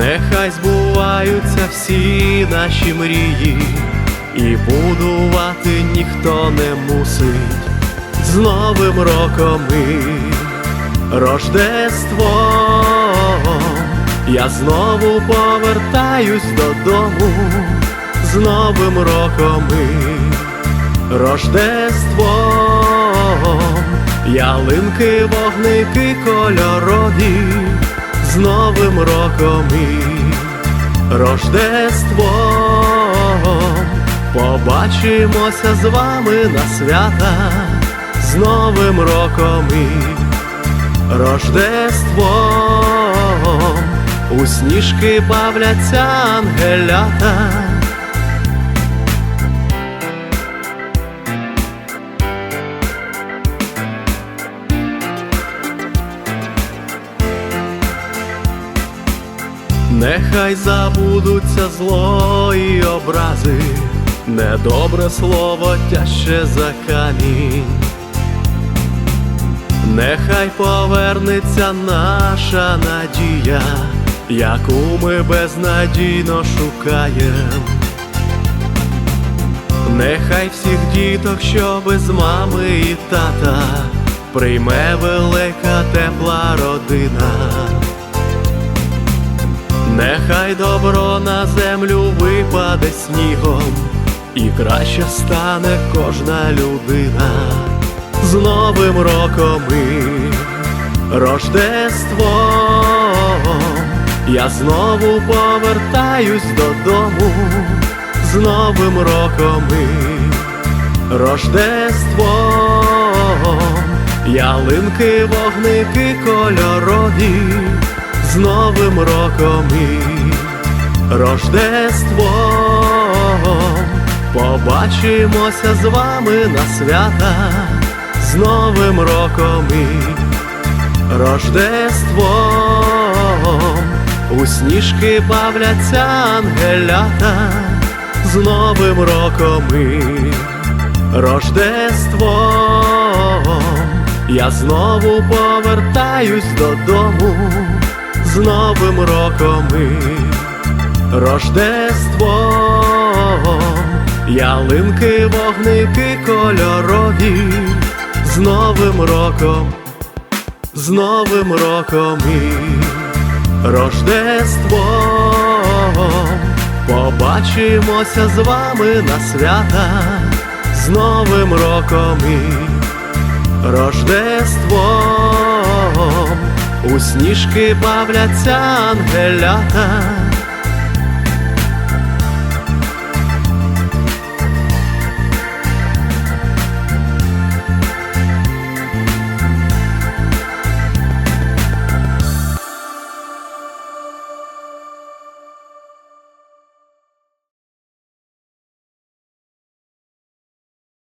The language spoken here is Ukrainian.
Нехай збуваються всі наші мрії, і будувати ніхто не мусить. З Новим роком і Рождеством. Я знову повертаюсь додому. З Новим роком і Рождеством. Ялинки, вогники кольорові з Новим роком і Рождеством побачимося з вами на свята з Новим роком і Рождеством у сніжки бавляться ангелята. Нехай забудуться зло і образи, недобре слово тяще за камінь. Нехай повернеться наша надія, яку ми безнадійно шукаєм. Нехай всіх діток, що без мами і тата, прийме велика тепла родина. Нехай добро на землю випаде снігом, і краще стане кожна людина. З Новим роком і Рождеством. Я знову повертаюсь додому. З Новим роком і Рождеством. Ялинки, вогники кольорові. З Новим роком і Рождеством побачимося з вами на свята. З Новим роком і Рождеством. У сніжки бавляться ангелята. З Новим роком і Рождеством. Я знову повертаюсь додому. З Новим роком і Рождеством ялинки, вогники кольорові. З Новим роком, з Новим роком і Рождеством побачимося з вами на свята. З Новим роком і Рождеством у сніжки бавляться ангелята